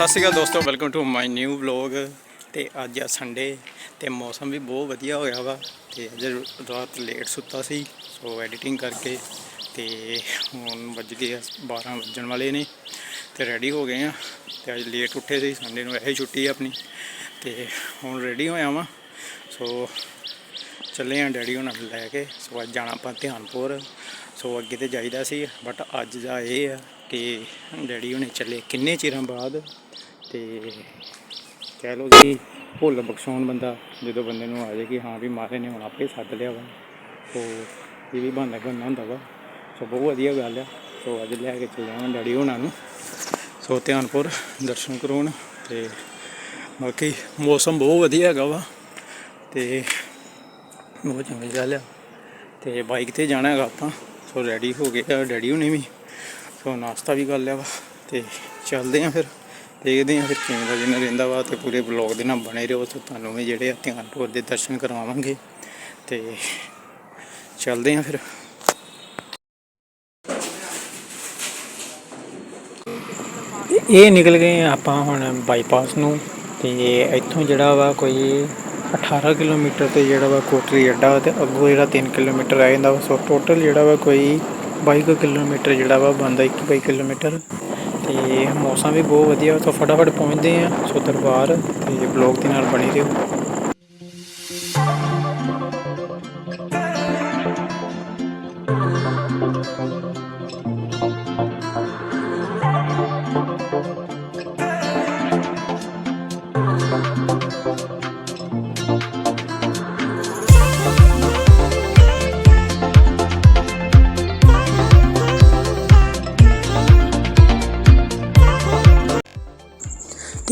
ਸਤਿ ਸ਼੍ਰੀ ਅਕਾਲ ਦੋਸਤੋ welcome to my new vlog ਤੇ ਅੱਜ ਆ ਸੰਡੇ ਤੇ ਮੌਸਮ ਵੀ ਬਹੁਤ ਵਧੀਆ ਹੋਇਆ ਵਾ। ਤੇ ਅੱਜ ਰਾਤ ਲੇਟ ਸੁੱਤਾ ਸੀ ਸੋ ਐਡੀਟਿੰਗ ਕਰਕੇ ਤੇ ਹੁਣ ਵੱਜ ਗਏ ਆ 12 ਵੱਜਣ ਵਾਲੇ ਨੇ। ਤੇ ਰੈਡੀ ਹੋ ਗਏ ਆ, ਤੇ ਅੱਜ ਲੇਟ ਉੱਠੇ ਸੀ ਸੰਡੇ ਨੂੰ ਇਹ ਛੁੱਟੀ ਆ ਆਪਣੀ। ਤੇ ਹੁਣ ਰੈਡੀ ਹੋਇਆ ਵਾਂ ਸੋ ਚੱਲੇ ਆ ਡੈਡੀ ਉਹਨਾਂ ਨੂੰ ਲੈ ਕੇ। ਸੋ ਅੱਜ ਜਾਣਾ ਆਪਾਂ ਧਿਆਨਪੁਰ ਸੋ ਅੱਗੇ ਤੇ ਜਾਈਦਾ ਸੀ ਬਟ ਅੱਜ ਦਾ ਇਹ ਆ ਕਿ ਡੈਡੀ ਹੁਣੇ ਚੱਲੇ ਕਿੰਨੇ ਚਿਰਾਂ ਬਾਅਦ। ਤੇ ਕਹਿ ਲਓ ਕਿ ਭੁੱਲ ਬਖਸ਼ਾਉਣ ਬੰਦਾ, ਜਦੋਂ ਬੰਦੇ ਨੂੰ ਆ ਜਾਏ ਕਿ ਹਾਂ ਵੀ ਮਾਰੇ ਨੇ, ਹੁਣ ਆਪੇ ਸੱਦ ਲਿਆ ਵਾ। ਸੋ ਇਹ ਵੀ ਬਹਾਨਾ ਬਣਨਾ ਹੁੰਦਾ ਵਾ। ਸੋ ਬਹੁਤ ਵਧੀਆ ਗੱਲ ਆ। ਸੋ ਅੱਜ ਲੈ ਕੇ ਚੱਲਿਆ ਆ ਡੈਡੀ ਹੋਣਾ ਨੂੰ। ਸੋ ਧਿਆਨਪੁਰ ਦਰਸ਼ਨ ਕਰਾਉਣ ਤੇ ਬਾਕੀ ਮੌਸਮ ਬਹੁਤ ਵਧੀਆ ਹੈਗਾ ਵਾ। ਤੇ ਬਹੁਤ ਚੰਗੀ ਗੱਲ ਆ। ਤੇ ਬਾਈਕ ਤੇ ਜਾਣਾ ਹੈਗਾ ਆਪਾਂ। ਸੋ ਰੈਡੀ ਹੋ ਗਏ ਆ ਡੈਡੀ ਹੁਣੇ ਵੀ। ਸੋ ਨਾਸ਼ਤਾ ਵੀ ਕਰ ਲਿਆ ਵਾ। ਤੇ ਚੱਲਦੇ ਆ ਫਿਰ। ਦੇਖਦੇ ਹਾਂ ਫਿਰ ਕਿਵੇਂ ਦਾ ਦਿਨ ਰਹਿੰਦਾ ਵਾ ਤੇ ਪੂਰੇ ਬਲੌਗ ਦੇ ਨਾਲ ਬਣੇ ਰਹੋ ਤੇ ਤੁਹਾਨੂੰ ਵੀ ਜਿਹੜੇ ਆ ਧਿਆਨਪੁਰ ਦੇ ਦਰਸ਼ਨ ਕਰਵਾਵਾਂਗੇ ਤੇ ਚੱਲਦੇ ਹਾਂ ਫਿਰ। ਇਹ ਨਿਕਲ ਗਏ ਆਪਾਂ ਹੁਣ ਬਾਈਪਾਸ ਨੂੰ ਤੇ ਇੱਥੋਂ ਜਿਹੜਾ ਵਾ ਕੋਈ 18 ਕਿਲੋਮੀਟਰ ਤੇ ਜਿਹੜਾ ਵਾ ਕੋਟਰੀ ਅੱਡਾ ਤੇ ਅੱਗੋਂ ਜਿਹੜਾ 3 ਕਿਲੋਮੀਟਰ ਰਹਿ ਜਾਂਦਾ ਵਾ। ਸੋ ਟੋਟਲ ਜਿਹੜਾ ਵਾ ਕੋਈ 22 ਕੁ ਕਿਲੋਮੀਟਰ ਜਿਹੜਾ ਵਾ ਬੰਦਾ 21 ਕਿਲੋਮੀਟਰ ਤੇ ਮੌਸਮ ਵੀ ਬਹੁਤ ਵਧੀਆ ਸੋ ਫਟਾਫਟ ਪਹੁੰਚਦੇ ਆ ਸੋ ਦਰਬਾਰ ਤੇ ਬਲੌਗ ਦੇ ਨਾਲ ਬਣੇ ਰਹੋ।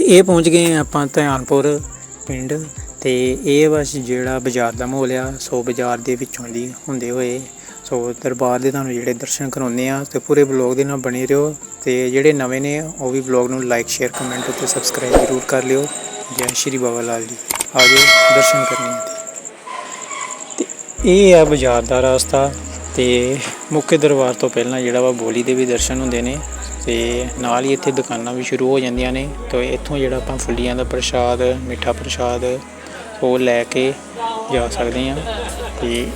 ਇਹ ਪਹੁੰਚ ਗਏ ਹਾਂ ਆਪਾਂ ਧਿਆਨਪੁਰ ਪਿੰਡ ਤੇ ਇਹ ਬਸ ਜਿਹੜਾ ਬਾਜ਼ਾਰ ਦਾ ਮਾਹੌਲ ਆ, ਸੋ ਬਾਜ਼ਾਰ ਦੇ ਵਿੱਚੋਂ ਦੀ ਹੁੰਦੇ ਹੋਏ, ਸੋ ਦਰਬਾਰ ਦੇ ਤੁਹਾਨੂੰ ਜਿਹੜੇ ਦਰਸ਼ਨ ਕਰਾਉਂਦੇ ਆ ਤੇ ਪੂਰੇ ਬਲੌਗ ਦੇ ਨਾਲ ਬਣੇ ਰਹੋ ਤੇ ਜਿਹੜੇ ਨਵੇਂ ਨੇ ਉਹ ਵੀ ਬਲੌਗ ਨੂੰ ਲਾਈਕ ਸ਼ੇਅਰ ਕਮੈਂਟ ਤੇ ਸਬਸਕ੍ਰਾਈਬ ਜ਼ਰੂਰ ਕਰ ਲਿਓ। ਜੈ ਸ਼੍ਰੀ ਬਾਬਾ ਲਾਲ ਜੀ। ਆਜੋ ਦਰਸ਼ਨ ਕਰਨੇ ਆ। ਤੇ ਇਹ ਆ ਬਾਜ਼ਾਰ ਦਾ ਰਸਤਾ ਤੇ ਮੁੱਖ ਦਰਬਾਰ ਤੋਂ ਪਹਿਲਾਂ ਜਿਹੜਾ ਵਾ ਬੋਲੀ ਦੇ ਵੀ ਦਰਸ਼ਨ ਹੁੰਦੇ ਨੇ। ਤੇ ਨਾਲ ਹੀ ਇੱਥੇ ਦੁਕਾਨਾਂ ਵੀ ਸ਼ੁਰੂ ਹੋ ਜਾਂਦੀਆਂ ਨੇ। ਤੇ ਇੱਥੋਂ ਜਿਹੜਾ ਆਪਾਂ ਫੁੱਲੀਆਂ ਦਾ ਪ੍ਰਸ਼ਾਦ, ਮਿੱਠਾ ਪ੍ਰਸ਼ਾਦ, ਉਹ ਲੈ ਕੇ ਜਾ ਸਕਦੇ ਹਾਂ। ਤੇ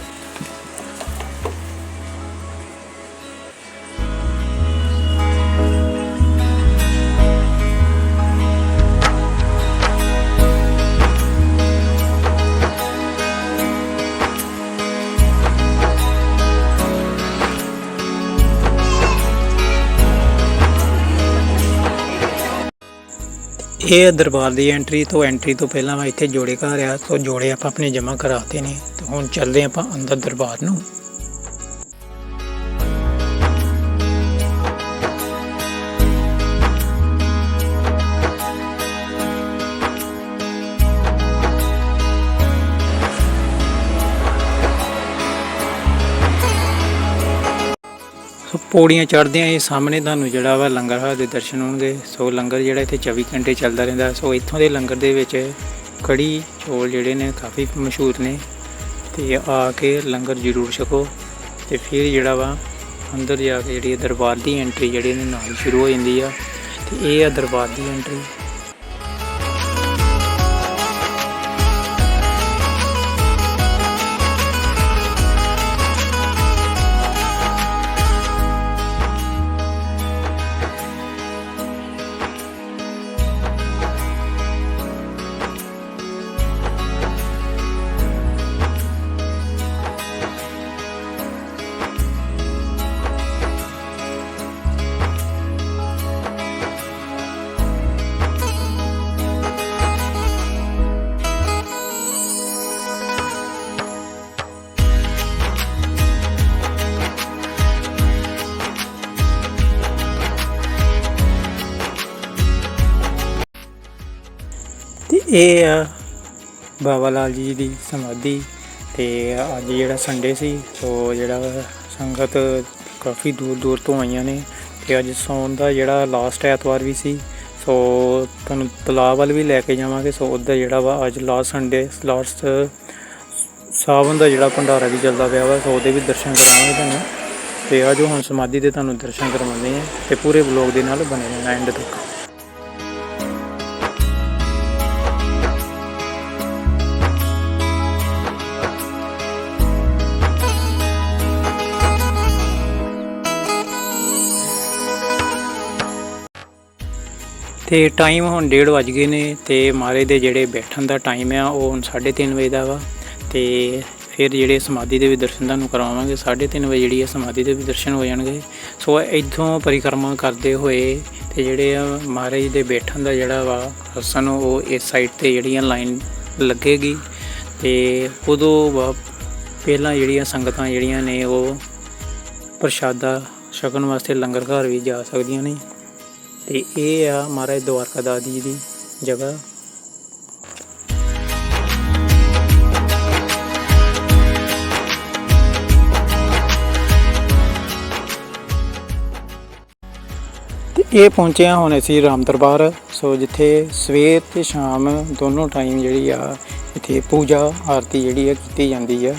ਇਹ ਦਰਬਾਰ ਦੀ ਐਂਟਰੀ ਤੋਂ ਐਂਟਰੀ ਤੋਂ ਪਹਿਲਾਂ ਵਾ ਇੱਥੇ ਜੋੜੇ ਘਰ ਆ ਸੋ ਜੋੜੇ ਆਪਾਂ ਆਪਣੇ ਜਮ੍ਹਾਂ ਕਰਾਤੇ ਨੇ, ਤੇ ਹੁਣ ਚੱਲਦੇ ਆਪਾਂ ਅੰਦਰ ਦਰਬਾਰ ਨੂੰ। ਸੋ ਪੌੜੀਆਂ ਚੜ੍ਹਦਿਆਂ ਇਹ ਸਾਹਮਣੇ ਤੁਹਾਨੂੰ ਜਿਹੜਾ ਵਾ ਲੰਗਰ ਹਾਲ ਦੇ ਦਰਸ਼ਨ ਹੋਣਗੇ। ਸੋ ਲੰਗਰ ਜਿਹੜਾ ਇੱਥੇ 24 ਘੰਟੇ ਚੱਲਦਾ ਰਹਿੰਦਾ। ਸੋ ਇੱਥੋਂ ਦੇ ਲੰਗਰ ਦੇ ਵਿੱਚ ਕੜੀ ਚੌਲ ਜਿਹੜੇ ਨੇ ਕਾਫੀ ਮਸ਼ਹੂਰ ਨੇ। ਤੇ ਆ ਕੇ ਲੰਗਰ ਜ਼ਰੂਰ ਛਕੋ। ਤੇ ਫਿਰ ਜਿਹੜਾ ਵਾ ਅੰਦਰ ਜਾ ਕੇ ਜਿਹੜੀ ਇਹ ਦਰਬਾਰ ਦੀ ਐਂਟਰੀ ਜਿਹੜੀ ਨੇ ਨਾਲ ਸ਼ੁਰੂ ਹੋ ਜਾਂਦੀ ਆ। ਤੇ ਇਹ ਆ ਦਰਬਾਰ ਦੀ ਐਂਟਰੀ ਇਹ ਆ ਬਾਬਾ ਲਾਲ ਜੀ ਦੀ ਸਮਾਧੀ ਤੇ ਅੱਜ ਜਿਹੜਾ ਸੰਡੇ ਸੀ, ਸੋ ਜਿਹੜਾ ਵਾ ਸੰਗਤ ਕਾਫੀ ਦੂਰ ਦੂਰ ਤੋਂ ਆਈਆਂ ਨੇ ਤੇ ਅੱਜ ਸੌਣ ਦਾ ਜਿਹੜਾ ਲਾਸਟ ਐਤਵਾਰ ਵੀ ਸੀ, ਸੋ ਤੁਹਾਨੂੰ ਤਲਾਬ ਵੱਲ ਵੀ ਲੈ ਕੇ ਜਾਵਾਂਗੇ, ਸੋ ਉਹਦਾ ਜਿਹੜਾ ਵਾ ਅੱਜ ਲਾਸਟ ਸੰਡੇ ਲਾਸਟ ਸਾਵਨ ਦਾ ਜਿਹੜਾ ਭੰਡਾਰਾ ਵੀ ਚੱਲਦਾ ਪਿਆ ਵਾ, ਸੋ ਉਹਦੇ ਵੀ ਦਰਸ਼ਨ ਕਰਾਵਾਂਗੇ ਤੁਹਾਨੂੰ। ਤੇ ਆ ਜੋ ਹੁਣ ਸਮਾਧੀ ਦੇ ਤੁਹਾਨੂੰ ਦਰਸ਼ਨ ਕਰਵਾਉਂਦੇ ਆ ਤੇ ਪੂਰੇ ਵਲੌਗ ਦੇ ਨਾਲ ਬਣੇ ਰਹਿਣਾ ਐਂਡ ਤੱਕ। ਤੇ ਟਾਈਮ ਹੁਣ 1:30 ਵੱਜ ਗਏ ਨੇ ਤੇ ਮਹਾਰਾਜ ਦੇ ਜਿਹੜੇ ਬੈਠਣ ਦਾ ਟਾਈਮ ਆ, ਉਹ ਹੁਣ 3:30 ਵਜੇ ਦਾ ਵਾ ਤੇ ਫਿਰ ਜਿਹੜੇ ਸਮਾਧੀ ਦੇ ਵੀ ਦਰਸ਼ਨ ਤੁਹਾਨੂੰ ਕਰਾਵਾਂਗੇ 3:30 ਵਜੇ ਜਿਹੜੀ ਹੈ ਸਮਾਧੀ ਦੇ ਵੀ ਦਰਸ਼ਨ ਹੋ ਜਾਣਗੇ। ਸੋ ਇੱਥੋਂ ਪਰਿਕਰਮਾ ਕਰਦੇ ਹੋਏ ਤੇ ਜਿਹੜੇ ਆ ਮਹਾਰਾਜ ਦੇ ਬੈਠਣ ਦਾ ਜਿਹੜਾ ਵਾ ਆਸਨ ਉਹ ਇਸ ਸਾਈਡ ਤੇ ਜਿਹੜੀਆਂ ਲਾਈਨ ਲੱਗੇਗੀ ਤੇ ਉਦੋਂ ਵਾ- ਪਹਿਲਾਂ ਜਿਹੜੀਆਂ ਸੰਗਤਾਂ ਜਿਹੜੀਆਂ ਨੇ, ਉਹ ਪ੍ਰਸ਼ਾਦਾ ਛਕਣ ਵਾਸਤੇ ਲੰਗਰ ਘਰ ਵੀ ਜਾ ਸਕਦੀਆਂ ਨੇ। ਤੇ ਇਹ ਆ ਮਹਾਰਾਜ ਦਵਾਰਕਾ ਦਾਸ ਜੀ ਦੀ ਜਗ੍ਹਾ। ਇਹ ਪਹੁੰਚੇ ਹਾਂ ਹੁਣ ਅਸੀਂ ਰਾਮ ਦਰਬਾਰ। ਸੋ ਜਿੱਥੇ ਸਵੇਰ ਤੇ ਸ਼ਾਮ ਦੋਨੋਂ ਟਾਈਮ ਜਿਹੜੀ ਆ, ਇੱਥੇ ਪੂਜਾ, ਆਰਤੀ ਜਿਹੜੀ ਆ ਕੀਤੀ ਜਾਂਦੀ ਆ।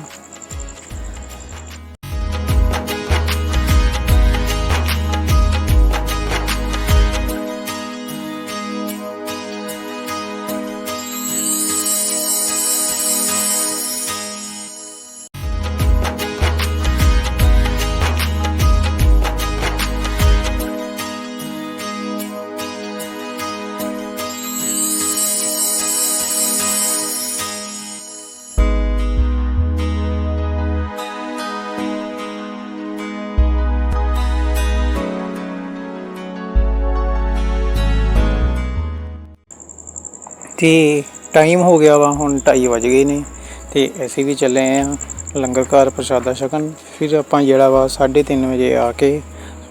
ਤੇ ਟਾਈਮ ਹੋ ਗਿਆ ਵਾ, ਹੁਣ 2:30 ਵਜ ਗਏ ਨੇ ਤੇ ਅਸੀਂ ਵੀ ਚੱਲੇ ਆ ਲੰਗਰ ਘਰ ਪ੍ਰਸ਼ਾਦਾ ਛਕਣ। ਫਿਰ ਆਪਾਂ ਜਿਹੜਾ ਵਾ 3:30 ਵਜੇ ਆ ਕੇ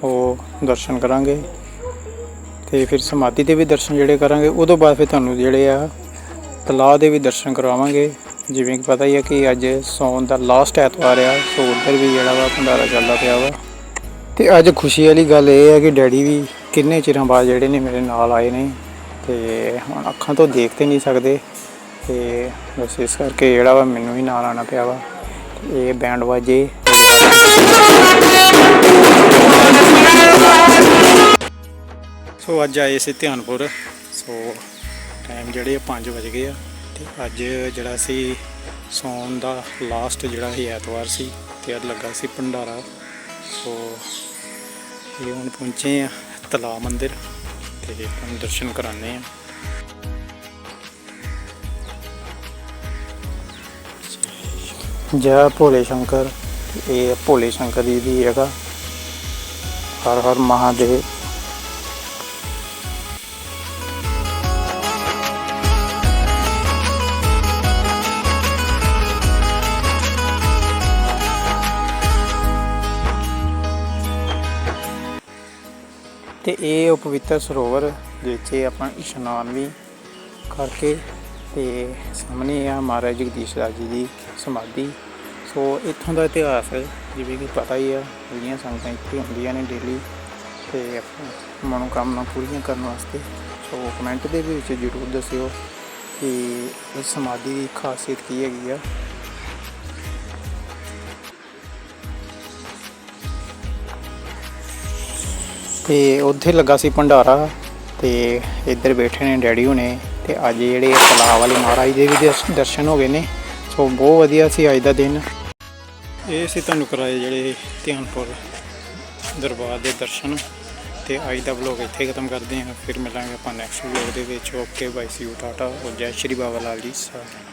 ਉਹ ਦਰਸ਼ਨ ਕਰਾਂਗੇ ਤੇ ਫਿਰ ਸਮਾਧੀ ਦੇ ਵੀ ਦਰਸ਼ਨ ਜਿਹੜੇ ਕਰਾਂਗੇ। ਉਦੋਂ ਬਾਅਦ ਫਿਰ ਤੁਹਾਨੂੰ ਜਿਹੜੇ ਆ ਤਲਾਅ ਦੇ ਵੀ ਦਰਸ਼ਨ ਕਰਵਾਵਾਂਗੇ ਜਿਵੇਂ ਕਿ ਪਤਾ ਹੀ ਹੈ ਕਿ ਅੱਜ ਸੌਣ ਦਾ ਲਾਸਟ ਐਤਵਾਰ ਆ, ਸੋ ਉੱਧਰ ਵੀ ਜਿਹੜਾ ਵਾ ਭੰਡਾਰਾ ਚੱਲਦਾ ਪਿਆ ਵਾ। ਤੇ ਅੱਜ ਖੁਸ਼ੀ ਵਾਲੀ ਗੱਲ ਇਹ ਹੈ ਕਿ ਡੈਡੀ ਵੀ ਕਿੰਨੇ ਚਿਰਾਂ ਬਾਅਦ ਜਿਹੜੇ ਨੇ ਮੇਰੇ ਨਾਲ ਆਏ ਨੇ। ਤੇ ਹੁਣ ਅੱਖਾਂ ਤੋਂ ਦੇਖ ਤੇ ਨਹੀਂ ਸਕਦੇ ਤੇ ਬਸ ਇਸ ਕਰਕੇ ਜਿਹੜਾ ਵਾ ਮੈਨੂੰ ਵੀ ਨਾਲ ਆਉਣਾ ਪਿਆ ਵਾ। ਇਹ ਬੈਂਡ ਵਾਜੇ ਸੋ ਅੱਜ ਆਏ ਸੀ ਧਿਆਨਪੁਰ। ਸੋ ਟਾਈਮ ਜਿਹੜੇ 5 ਵਜ ਗਏ ਆ ਤੇ ਅੱਜ ਜਿਹੜਾ ਸੀ ਸੌਣ ਦਾ ਲਾਸਟ ਜਿਹੜਾ ਸੀ ਐਤਵਾਰ ਸੀ ਤੇ ਅੱਜ ਲੱਗਾ ਸੀ ਭੰਡਾਰਾ। ਸੋ ਇਹ ਹੁਣ ਪਹੁੰਚੇ ਆ ਤਲਾ ਮੰਦਿਰ। ਤੇ ਤੁਹਾਨੂੰ ਦਰਸ਼ਨ ਕਰਾਣੇ ਆ ਜੈ ਭੋਲੇ ਸ਼ੰਕਰ, ਇਹ ਭੋਲੇ ਸ਼ੰਕਰ ਜੀ ਦੀ ਜਗ੍ਹਾ। ਹਰ ਹਰ ਮਹਾਦੇਵ। ਤੇ ਇਹ ਉਹ ਪਵਿੱਤਰ ਸਰੋਵਰ ਵਿੱਚ ਆਪਾਂ ਇਸ਼ਨਾਨ ਵੀ ਕਰਕੇ ਤੇ ਸਾਹਮਣੇ ਆ ਮਹਾਰਾਜ ਜਗਦੀਸ਼ ਦਾਸ ਜੀ ਦੀ ਸਮਾਧੀ। ਸੋ ਇੱਥੋਂ ਦਾ ਇਤਿਹਾਸ ਜਿਵੇਂ ਕਿ ਪਤਾ ਹੀ ਆ, ਜਿਹੜੀਆਂ ਸੰਗਤਾਂ ਇੱਥੇ ਹੁੰਦੀਆਂ ਨੇ ਡੇਲੀ ਤੇ ਆਪਣੀ ਮਨੋਕਾਮਨਾ ਪੂਰੀਆਂ ਕਰਨ ਵਾਸਤੇ। ਸੋ ਕਮੈਂਟ ਦੇ ਵਿੱਚ ਜਰੂਰ ਦੱਸਿਓ ਕਿ ਇਸ ਸਮਾਧੀ ਦੀ ਖਾਸੀਅਤ ਕੀ ਹੈਗੀ ਆ। ਤੇ ਉੱਥੇ ਲੱਗਾ ਸੀ ਭੰਡਾਰਾ ਤੇ ਇੱਧਰ ਬੈਠੇ ਨੇ ਡੈਡੀ ਹੁਣੇ ਤੇ ਅੱਜ ਜਿਹੜੇ ਤਲਾਬ ਵਾਲੇ ਮਹਾਰਾਜ ਦੇ ਵੀ ਦਰਸ਼- ਦਰਸ਼ਨ ਹੋ ਗਏ ਨੇ, ਸੋ ਬਹੁਤ ਵਧੀਆ ਸੀ ਅੱਜ ਦਾ ਦਿਨ। ਇਹ ਸੀ ਤੁਹਾਨੂੰ ਕਰਾਏ ਜਿਹੜੇ ਧਿਆਨਪੁਰ ਦਰਬਾਰ ਦੇ ਦਰਸ਼ਨ ਤੇ ਅੱਜ ਦਾ ਵਲੋਗ ਇੱਥੇ ਖਤਮ ਕਰਦੇ ਹਾਂ, ਫਿਰ ਮਿਲਾਂਗੇ ਆਪਾਂ ਨੈਕਸਟ ਵਲੋਗ ਦੇ ਵਿੱਚ। Okay bye see you tata ਔਰ ਜੈ ਸ਼੍ਰੀ ਬਾਬਾ ਲਾਲ ਜੀ ਸਾਰਿਆਂ